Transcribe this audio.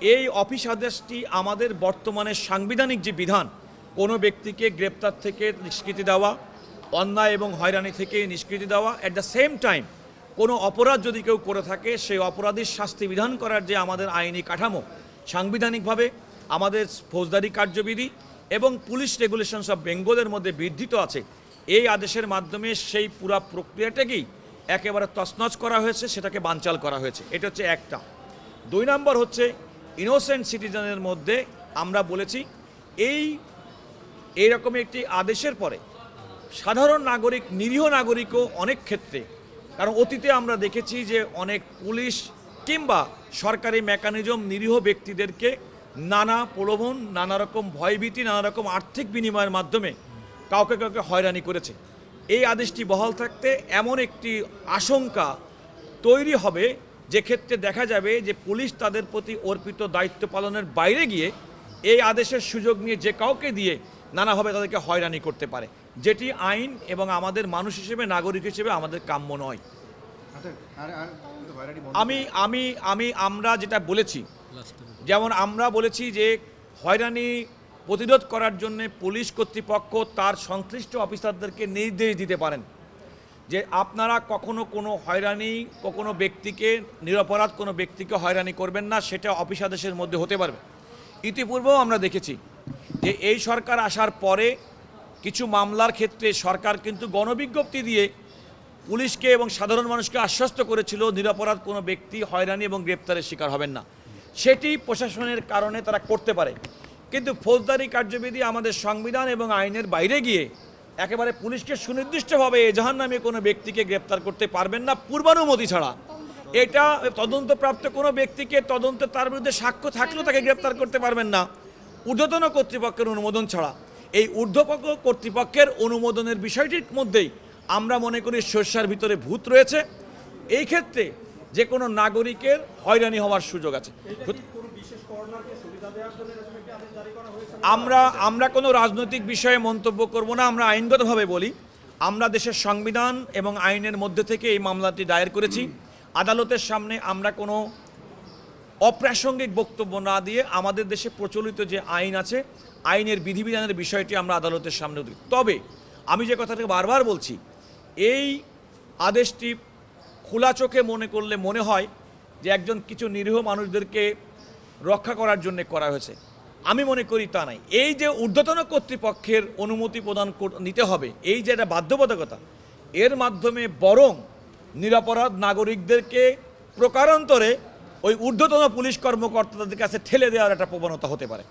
এই অফিস আদেশটি আমাদের বর্তমানে সাংবিধানিক যে বিধান, কোনো ব্যক্তিকে গ্রেপ্তার থেকে নিষ্কৃতি দেওয়া, অন্যায় এবং হয়রানি থেকে নিষ্কৃতি দেওয়া অ্যাট দ্য সেম টাইম কোনো অপরাধ যদি কেউ করে থাকে, সেই অপরাধীর শাস্তি বিধান করার যে আমাদের আইনি কাঠামো, সাংবিধানিকভাবে আমাদের ফৌজদারি কার্যবিধি এবং পুলিশ রেগুলেশনস অফ বেঙ্গলের মধ্যে বৃদ্ধিত আছে, এই আদেশের মাধ্যমে সেই পুরা প্রক্রিয়াটাকেই একেবারে তছনছ করা হয়েছে, সেটাকে বানচাল করা হয়েছে। এটা হচ্ছে একটা। দুই নম্বর হচ্ছে ইনোসেন্ট সিটিজেনের মধ্যে আমরা বলেছি, এই এইরকম একটি আদেশের পরে সাধারণ নাগরিক, নিরীহ নাগরিকও অনেক ক্ষেত্রে, কারণ অতীতে আমরা দেখেছি যে অনেক পুলিশ কিংবা সরকারি মেকানিজম নিরীহ ব্যক্তিদেরকে নানা প্রলোভন, নানা রকম ভয়ভীতি, নানা রকম আর্থিক বিনিময়ের মাধ্যমে কাউকে কাউকে হয়রানি করেছে। এই আদেশটি বহাল থাকতে এমন একটি আশঙ্কা তৈরি হবে যে ক্ষেত্রে দেখা যাবে যে পুলিশ তাদের প্রতি অর্পিত দায়িত্ব পালনের বাইরে গিয়ে এই আদেশের সুযোগ নিয়ে যে কাউকে দিয়ে নানাভাবে তাদেরকে হয়রানি করতে পারে। যেটি আইন এবং আমাদের মানুষ হিসেবে, নাগরিক হিসেবে আমাদের কাম্য নয়। আমি আমি আমি, আমরা যেটা বলেছি, যেমন আমরা বলেছি যে হয়রানি প্রতিরোধ করার জন্য পুলিশ কর্তৃপক্ষ তার সংশ্লিষ্ট অফিসারদেরকে নির্দেশ দিতে পারেন। যে আপনারা কখনো কোনো হয়রানি, কখনো ব্যক্তিকে, নিরপরাধ কোনো ব্যক্তিকে হয়রানি করবেন না, সেটা অফিস আদেশের মধ্যে হতে পারবে। ইতিপূর্বেও আমরা দেখেছি যে এই সরকার আসার পরে কিছু মামলার ক্ষেত্রে সরকার কিন্তু গণবিজ্ঞপ্তি দিয়ে পুলিশকে এবং সাধারণ মানুষকে আশ্বস্ত করেছিল নিরপরাধ কোনো ব্যক্তি হয়রানি এবং গ্রেপ্তারের শিকার হবেন না। সেটি প্রশাসনের কারণে তারা করতে পারে। কিন্তু ফৌজদারি কার্যবিধি আমাদের সংবিধান এবং আইনের বাইরে গিয়ে একেবারে পুলিশকে সুনির্দিষ্টভাবে এজাহার নামে কোনো ব্যক্তিকে গ্রেপ্তার করতে পারবেন না, পূর্বানুমতি ছাড়া। এটা তদন্তপ্রাপ্ত কোনো ব্যক্তিকে তদন্তে তার বিরুদ্ধে সাক্ষ্য থাকলেও তাকে গ্রেপ্তার করতে পারবেন না। ঊর্ধ্বতন কর্তৃপক্ষের অনুমোদন ছাড়া। এই ঊর্ধ্বপক্ষ কর্তৃপক্ষের অনুমোদনের বিষয়টির মধ্যেই আমরা মনে করি শস্যার ভিতরে ভূত রয়েছে। এই ক্ষেত্রে যে কোনো নাগরিকের হয়রানি হওয়ার সুযোগ আছে। আমরা আমরা কোনো রাজনৈতিক বিষয়ে মন্তব্য করব না, আমরা আইনগতভাবে বলি। আমরা দেশের সংবিধান এবং আইনের মধ্যে থেকে এই মামলাটি দায়ের করেছি। আদালতের সামনে আমরা কোনো অপ্রাসঙ্গিক বক্তব্য না দিয়ে আমাদের দেশে প্রচলিত যে আইন আছে, আইনের বিধিবিধানের বিষয়টি আমরা আদালতের সামনে দিই তবে আমি যে কথাটাকে বারবার বলছি, এই আদেশটি খোলা চোখে মনে করলে মনে হয় যে একজন কিছু নিরীহ মানুষদেরকে রক্ষা করার জন্য করা হয়েছে। আমি মনে করি তা নাই। এই যে ঊর্ধ্বতন কর্তৃপক্ষের অনুমতি প্রদান নিতে হবে, এই যে একটা বাধ্যবাধকতা, এর মাধ্যমে বরং নিরাপরাধ নাগরিকদেরকে প্রকারান্তরে ওই ঊর্ধ্বতন পুলিশ কর্মকর্তাদের কাছে ঠেলে দেওয়ার একটা প্রবণতা হতে পারে।